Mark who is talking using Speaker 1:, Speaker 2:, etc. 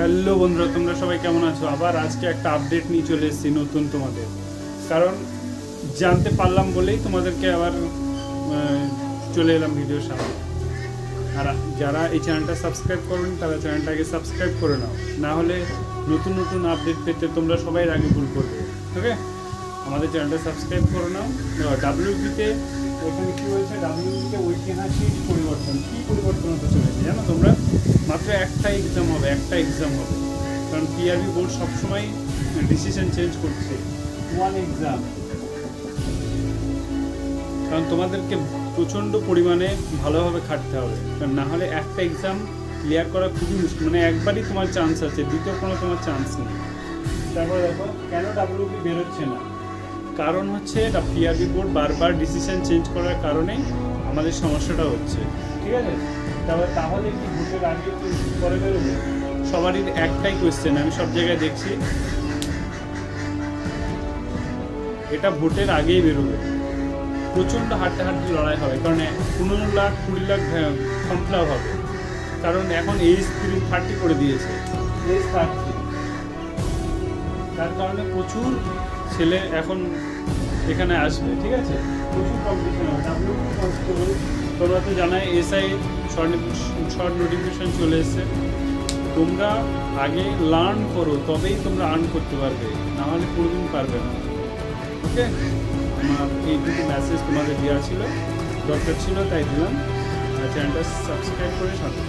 Speaker 1: Hello বন্ধুরা, তোমরা সবাই কেমন আছো? আবার আজকে একটা আপডেট নিয়ে চলে এসেছি নতুন তোমাদের। কারণ জানতে পারলাম বলেই তোমাদেরকে আবার চলে এলাম ভিডিওর সামনে। আর যারা এই চ্যানেলটা সাবস্ক্রাইব করবেন তারা চ্যানেলটাকে সাবস্ক্রাইব করে নাও। না হলে নতুন নতুন আপডেট পেতে তোমরা সবাই আগে ভুল করবে ওকে আমাদের চ্যানেলটা সাবস্ক্রাইব করে নাও। ডাব্লিউবিতে এখানে কি বলছে ডাব্লিউবিতে ঐতিহাসিক পরিবর্তন। কী পরিবর্তন হতে চলেছে জানো তোমরা? মাত্র একটা এক্সাম হবে একটা এক্সাম হবে। কারণ পিআরবি বোর্ড সবসময় ডিসিশন চেঞ্জ করছে। ওয়ান এক্সাম কারণ তোমাদেরকে প্রচণ্ড পরিমাণে ভালোভাবে খাটতে হবে। কারণ না হলে একটা এক্সাম ক্লিয়ার করা খুবই মুশকিল। মানে একবারই তোমার চান্স আছে দ্বিতীয় কোনো তোমার চান্স নেই। তারপরে দেখো কেন ডাব্লিউপি বেরোচ্ছে না? কারণ হচ্ছে এটা পিআরবি বোর্ড বারবার ডিসিশন চেঞ্জ করার কারণে আমাদের সমস্যাটা হচ্ছে। ঠিক আছে? তাহলে ভোটের সবারই একটাই কোয়েশ্চেন আমি সব জায়গায় দেখছি। এটা ভোটের আগেই বেরোবে। প্রচণ্ড হাড্ডাহাড্ডি লড়াই হবে, কারণ পনেরো লাখ, কুড়ি লাখ ফর্ম ফিল হবে। কারণ এখন এইজ থ্রি থার্টি করে দিয়েছে। এইজ থার্টি তার কারণে প্রচুর ছেলে এখন এখানে আসবে, ঠিক আছে? প্রচুর কম্পিটিশন হবে? তোমরা তো জানাই এসআই শর্ট নোটিফিকেশন চলে এসছে। তোমরা আগে লার্ন করো, তবেই তোমরা আর্ন করতে পারবে। না হলে কোনোদিন পারবে না। ওকে? আমার এই দুটো মেসেজ তোমাদের দেওয়া ছিল। দরকার ছিল, তাই দিলাম। চ্যানেলটা সাবস্ক্রাইব করে সাথে।